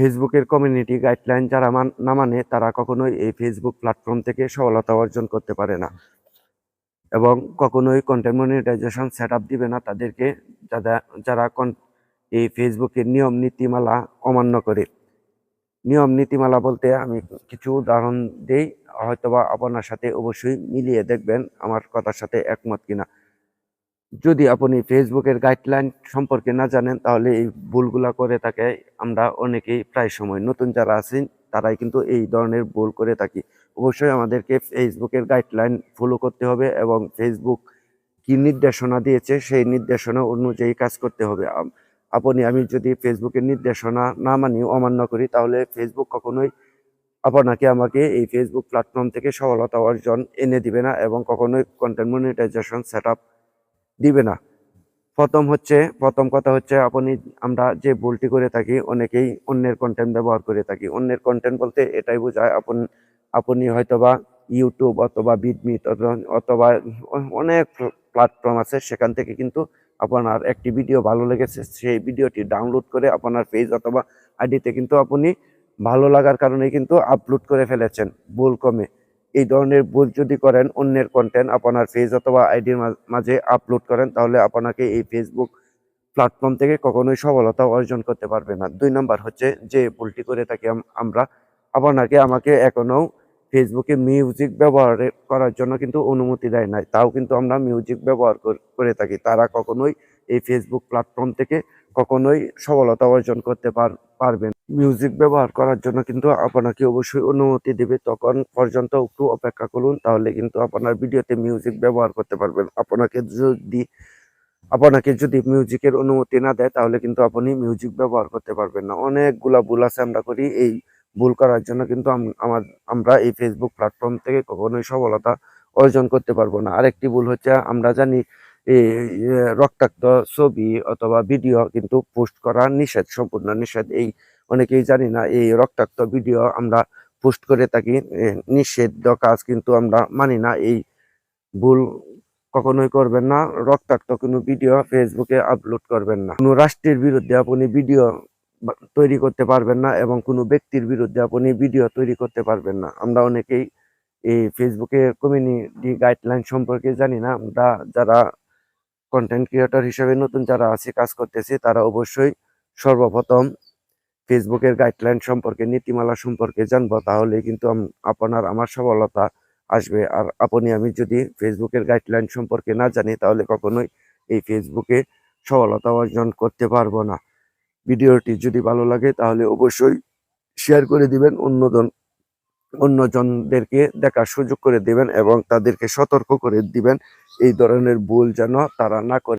ফেসবুকের community guideline যারা না মানে তারা কখনোই এই ফেসবুক প্ল্যাটফর্ম থেকে সফলতা অর্জন করতে পারে না। এবং কখনোই কন্টেন্ট মনিটাইজেশন সেট আপ দিবে না তাদেরকে যারা যারা এই ফেসবুকের নিয়ম নীতিমালা অমান্য করে। নিয়ম নীতিমালা বলতে আমি কিছু উদাহরণ দিই, হয়তোবা আপনার সাথে অবশ্যই মিলিয়ে দেখবেন, আমার কথার সাথে একমত কিনা। যদি আপনি ফেসবুকের গাইডলাইন সম্পর্কে না জানেন, তাহলে এই ভুলগুলা করে থাকে। আমরা অনেকেই প্রায় সময় নতুন যারা আছেন, তারাই কিন্তু এই ধরনের ভুল করে থাকি। অবশ্যই আমাদেরকে ফেসবুকের গাইডলাইন ফলো করতে হবে এবং ফেসবুক কি নির্দেশনা দিয়েছে, সেই নির্দেশনা অনুযায়ী কাজ করতে হবে। আপনি, আমি যদি ফেসবুকের নির্দেশনা না মানি, অমান্য করি, তাহলে ফেসবুক কখনোই আপনাকে, আমাকে এই ফেসবুক প্ল্যাটফর্ম থেকে সফলতা অর্জন এনে দিবে না এবং কখনোই কন্টেন্ট মনিটাইজেশন সেট দিবে না। প্রথম হচ্ছে, প্রথম কথা হচ্ছে আপনি, আমরা যে ভুলটি করে থাকি, অনেকেই অন্যের কন্টেন্ট ব্যবহার করে থাকি। অন্যের কন্টেন্ট বলতে এটাই বোঝায়, আপন, আপনি হয়তোবা ইউটিউব অথবা বিডমিট অথবা অনেক প্ল্যাটফর্ম আছে, সেখান থেকে কিন্তু আপনার একটি ভিডিও ভালো লেগেছে, সেই ভিডিওটি ডাউনলোড করে আপনার পেজ অথবা আইডিতে কিন্তু আপনি ভালো লাগার কারণে কিন্তু আপলোড করে ফেলেছেন, ভুল কমে এই ধরনের ভুল যদি করেন অন্যের কন্টেন্ট আপনার পেজ অথবা আইডির মাঝে আপলোড করেন, তাহলে আপনাকে এই ফেসবুক প্ল্যাটফর্ম থেকে কখনোই সফলতা অর্জন করতে পারবে না। দুই নাম্বার হচ্ছে যে ভুলটি করে থাকি আমরা, আপনাকে আমাকে এখনও ফেসবুকে মিউজিক ব্যবহার করার জন্য কিন্তু অনুমতি দেয় নাই। তাও কিন্তু আমরা মিউজিক ব্যবহার করে থাকি। তারা কখনোই এই ফেসবুক প্ল্যাটফর্ম থেকে কখনোই সফলতা অর্জন করতে পার পারবেন মিউজিক ব্যবহার করার জন্য কিন্তু আপনাকে অবশ্যই অনুমতি দেবে। তখন পর্যন্ত একটু অপেক্ষা করুন, তাহলে কিন্তু আপনার ভিডিওতে মিউজিক ব্যবহার করতে পারবেন। আপনাকে যদি আপনাকে যদি মিউজিকের অনুমতি না দেয়, তাহলে কিন্তু আপনি মিউজিক ব্যবহার করতে পারবেন না। অনেকগুলা ভুল আছে, আমরা করি এই ভুল করার জন্য কিন্তু আমার, আমরা এই ফেসবুক প্ল্যাটফর্ম থেকে কখনোই সফলতা অর্জন করতে পারব না। আরেকটি ভুল হচ্ছে, আমরা জানি রক্তাক্ত ছবি অথবা ভিডিও কিন্তু পোস্ট করা নিষেধ, সম্পূর্ণ নিষেধ। এই অনেকেই জানি না, এই রক্তাক্ত ভিডিও আমরা পোস্ট করে থাকি নিষিদ্ধ কাজ কিন্তু আমরা মানি না, এই ভুল কখনোই করবেন না, রক্তাক্ত কোনো ভিডিও ফেসবুকে আপলোড করবেন না। কোনো রাষ্ট্রের বিরুদ্ধে আপনি ভিডিও তৈরি করতে পারবেন না এবং কোনো ব্যক্তির বিরুদ্ধে আপনি ভিডিও তৈরি করতে পারবেন না। আমরা অনেকেই এই ফেসবুকে কমিউনিটি গাইডলাইন সম্পর্কে জানি না, আমরা যারা কন্টেন্ট ক্রিয়েটর হিসেবে নতুন যারা আছে, কাজ করতেছে, তারা অবশ্যই সর্বপ্রথম ফেসবুকের গাইডলাইন সম্পর্কে, নীতিমালা সম্পর্কে জানব তাহলে কিন্তু আপনার, আমার সফলতা আসবে। আর আপনি, আমি যদি ফেসবুকের গাইডলাইন সম্পর্কে না জানি, তাহলে কখনোই এই ফেসবুকে সফলতা অর্জন করতে পারব না। ভিডিওটি যদি ভালো লাগে, তাহলে অবশ্যই শেয়ার করে দিবেন, অন্যজন, অন্যজনদেরকে দেখার সুযোগ করে দিবেন এবং তাদেরকে সতর্ক করে দিবেন। এই ধরনের ভুল যেন তারা না করে।